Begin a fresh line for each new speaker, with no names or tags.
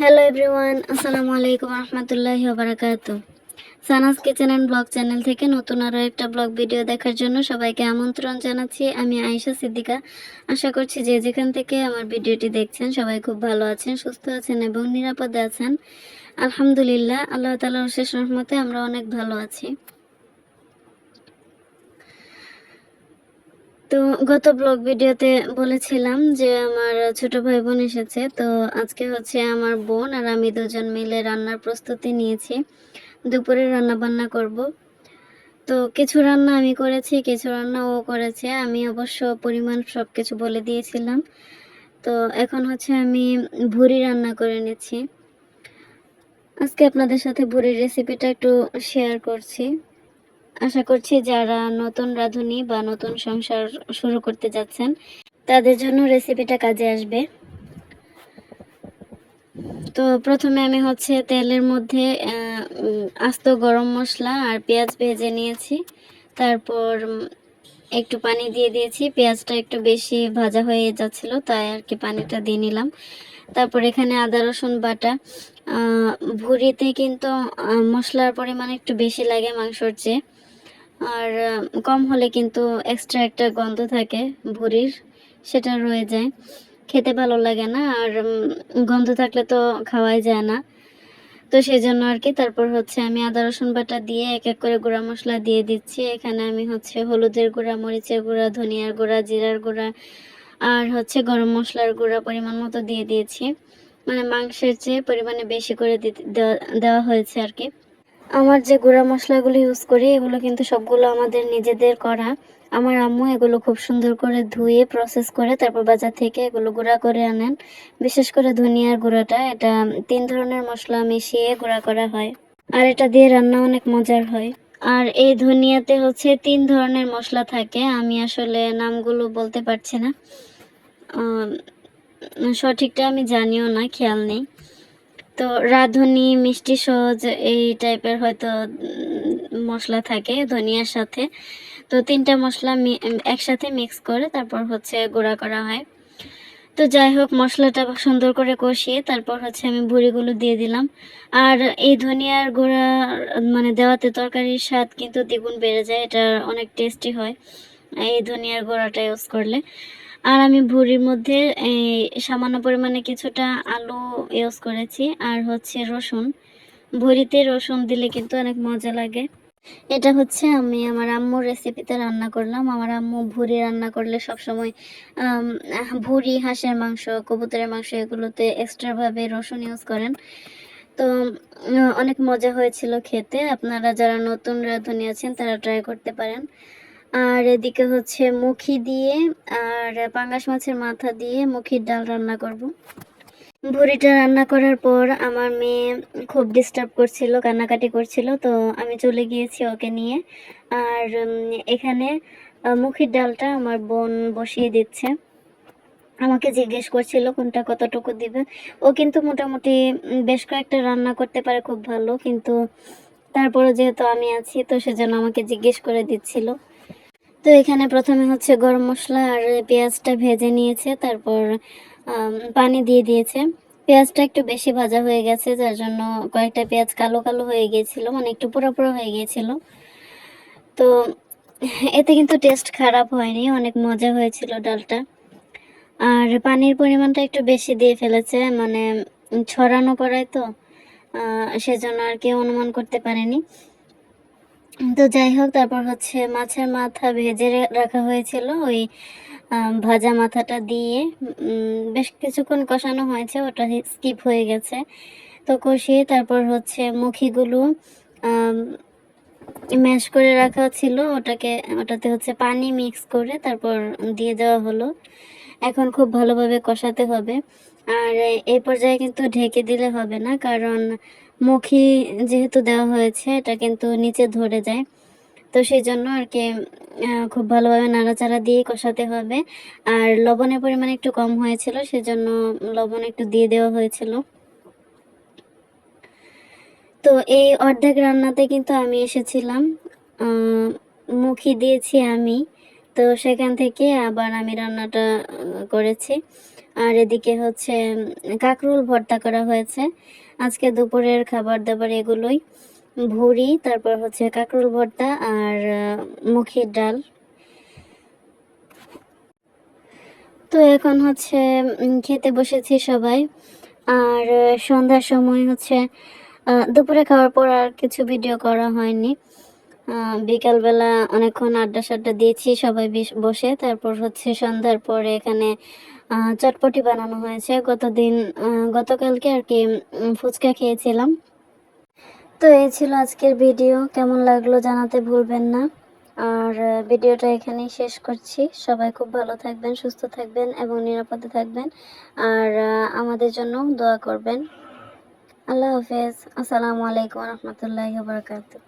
Hello everyone আসসালামু আলাইকুম রহমতুল্লাহি বারাকাতু Sanas kitchen and blog channel থেকে নতুন আরও একটা ব্লগ ভিডিও দেখার জন্য সবাইকে আমন্ত্রণ জানাচ্ছি। আমি আয়েশা সিদ্দিকা। আশা করছি যে যেখান থেকে আমার ভিডিওটি দেখছেন সবাই খুব ভালো আছেন, সুস্থ আছেন এবং নিরাপদে আছেন। আলহামদুলিল্লাহ, আল্লাহ তালার শেষ রহমতে আমরা অনেক ভালো আছি। তো গত ব্লগ ভিডিওতে বলেছিলাম যে আমার ছোট ভাই বোন এসেছে। তো আজকে হচ্ছে আমার বোন আর আমি দুজন মিলে রান্নার প্রস্তুতি নিয়েছি। দুপুরে রান্না বান্না করব। তো কিছু রান্না আমি করেছি, কিছু রান্না ও করেছে। আমি অবশ্য পরিমাণ সব কিছু বলে দিয়েছিলাম। তো এখন হচ্ছে আমি ভুড়ি রান্না করে নিচ্ছি। আজকে আপনাদের সাথে ভুড়ির রেসিপিটা একটু শেয়ার করছি। আশা করছি যারা নতুন রাঁধুনি বা নতুন সংসার শুরু করতে যাচ্ছেন, তাদের জন্য রেসিপিটা কাজে আসবে। তো প্রথমে আমি হচ্ছে তেলের মধ্যে আস্ত গরম মশলা আর পেঁয়াজ ভেজে নিয়েছি। তারপর একটু পানি দিয়ে দিয়েছি। পেঁয়াজটা একটু বেশি ভাজা হয়ে যাচ্ছিল, তাই আর কি পানিটা দিয়ে নিলাম। তারপর এখানে আদা, রসুন, বাটা। ভুঁড়িতে কিন্তু মশলার পরিমাণ একটু বেশি লাগে মাংসর চেয়ে। আর কম হলে কিন্তু এক্সট্রা একটা গন্ধ থাকে ভুঁড়ির, সেটা রয়ে যায়। খেতে ভালো লাগে না আর গন্ধ থাকলে তো খাওয়াই যায় না। তো সেই জন্য আর কি, তারপর হচ্ছে আমি আদা, রসুন বাটা দিয়ে এক এক করে গুঁড়া মশলা দিয়ে দিচ্ছি। এখানে আমি হচ্ছে হলুদের গুঁড়া, মরিচের গুঁড়া, ধনিয়ার গুঁড়া, জিরার গুঁড়া আর হচ্ছে গরম মশলার গুঁড়া পরিমাণ মতো দিয়ে দিয়েছি। মানে মাংসের চেয়ে পরিমাণে বেশি করে দেওয়া হয়েছে আর কি। আমার যে গুঁড়া মশলাগুলো ইউজ করি, এগুলো কিন্তু সবগুলো আমাদের নিজেদের করা। আমার আম্মু এগুলো খুব সুন্দর করে ধুয়ে প্রসেস করে তারপর বাজার থেকে এগুলো গুঁড়া করে আনেন। বিশেষ করে ধনিয়ার গুঁড়াটা, এটা তিন ধরনের মশলা মিশিয়ে গুঁড়া করা হয়। আর এটা দিয়ে রান্না অনেক মজার হয়। আর এই ধনিয়াতে হচ্ছে তিন ধরনের মশলা থাকে, আমি আসলে নামগুলো বলতে পারছি না। সঠিকটা আমি জানিও না, খেয়াল নেই। তো রাঁধুনি, মিষ্টি সহজ, এই টাইপের হয়তো মশলা থাকে ধনিয়ার সাথে। তো তিনটা মশলা একসাথে মিক্স করে তারপর হচ্ছে গুঁড়া করা হয়। তো যাই হোক, মশলাটা সুন্দর করে কষিয়ে তারপর হচ্ছে আমি ভুড়িগুলো দিয়ে দিলাম। আর এই ধনিয়ার গুঁড়া মানে দেওয়াতে তরকারির স্বাদ কিন্তু দ্বিগুণ বেড়ে যায়, এটা অনেক টেস্টি হয় এই ধনিয়ার গুঁড়াটা ইউজ করলে। আর আমি ভুড়ির মধ্যে সামান্য পরিমাণে কিছুটা আলু ইউজ করেছি, আর হচ্ছে রসুন। ভুড়িতে রসুন দিলে কিন্তু অনেক মজা লাগে। এটা হচ্ছে আমি আমার আম্মুর রেসিপিতে রান্না করলাম। আমার আম্মু ভুড়ি রান্না করলে সবসময় ভুড়ি, হাঁসের মাংস, কবুতরের মাংস এগুলোতে এক্সট্রাভাবে রসুন ইউজ করেন। তো, অনেক মজা হয়েছিল খেতে। আপনারা যারা নতুন রাঁধুনি আছেন, তারা ট্রাই করতে পারেন। আর এদিকে হচ্ছে মুখি দিয়ে আর পাঙ্গাস মাছের মাথা দিয়ে মুখির ডাল রান্না করব। ভুড়িটা রান্না করার পর আমার মেয়ে খুব ডিস্টার্ব করছিল, কান্নাকাটি করছিল, তো আমি চলে গিয়েছি ওকে নিয়ে। আর এখানে মুখির ডালটা আমার বোন বসিয়ে দিচ্ছে। আমাকে জিজ্ঞেস করছিল কোনটা কতটুকু দিবে। ও কিন্তু মোটামুটি বেশ কয়েকটা রান্না করতে পারে খুব ভালো, কিন্তু তারপরে যেহেতু আমি আছি, তো সেজন্য আমাকে জিজ্ঞেস করে দিচ্ছিল। তো এখানে প্রথমে হচ্ছে গরম মশলা আর পেঁয়াজটা ভেজে নিয়েছে, তারপর পানি দিয়ে দিয়েছে। পেঁয়াজটা একটু বেশি ভাজা হয়ে গেছে, যার জন্য কয়েকটা পেঁয়াজ কালো কালো হয়ে গিয়েছিল মানে একটু পুরো পুরো হয়ে গিয়েছিল। তো এতে কিন্তু টেস্ট খারাপ হয়নি, অনেক মজা হয়েছিল ডালটা। আর পানির পরিমাণটা একটু বেশি দিয়ে ফেলেছে মানে ছড়ানো করায় তো সেজন্য আর কি অনুমান করতে পারেনি। তো যাই হোক, তারপর হচ্ছে মাছের মাথা ভেজে রাখা হয়েছিল। ওই ভাজা মাথাটা দিয়ে বেশ কিছুক্ষণ কষানো হয়েছে, ওটা স্কিপ হয়ে গেছে। তো কষিয়ে তারপর হচ্ছে মুখিগুলো ম্যাশ করে রাখা ছিল। ওটাকে, ওটাতে হচ্ছে পানি মিক্স করে তারপর দিয়ে দেওয়া হলো। এখন খুব ভালোভাবে কষাতে হবে। আর এই পর্যায়ে কিন্তু ঢেকে দিলে হবে না, কারণ মুখি যেহেতু দেওয়া হয়েছে, এটা কিন্তু নিচে ধরে যায়। তো সেই জন্য আর কি খুব ভালোভাবে নাড়াচাড়া দিয়ে কষাতে হবে। আর লবণের পরিমাণ একটু কম হয়েছিল, সেজন্য লবণ একটু দিয়ে দেওয়া হয়েছিল। তো এই অর্ধেক রান্নাতে কিন্তু আমি এসেছিলাম। মুখি দিয়েছি আমি। তো সেখান থেকে আবার আমি রান্নাটা করেছি। আর এদিকে হচ্ছে কাঁকরোল ভর্তা করা হয়েছে। আজকে দুপুরের খাবার দাবার এগুলোই। ভুড়ি, তারপর হচ্ছে কাঁকরোল ভর্তা আর মুখির ডাল। তো এখন হচ্ছে খেতে বসেছি সবাই। আর সন্ধ্যার সময় হচ্ছে দুপুরে খাওয়ার পর আর কিছু ভিডিও করা হয়নি। বিকালবেলা অনেকক্ষণ আড্ডা সাড্ডা দিয়েছি সবাই বসে। তারপর হচ্ছে সন্ধ্যার পরে এখানে চটপটি বানানো হয়েছে। গতদিন গতকালকে আর কি ফুচকা খেয়েছিলাম। তো এই ছিল আজকের ভিডিও। কেমন লাগল জানাতে ভুলবেন না। আর ভিডিওটা এখানেই শেষ করছি। সবাই খুব ভালো থাকবেন, সুস্থ থাকবেন এবং নিরাপদে থাকবেন। আর আমাদের জন্য দোয়া করবেন। আল্লাহ হাফেজ। আসসালামু আলাইকুম রহমতুল্লাহ বারকাতুহ।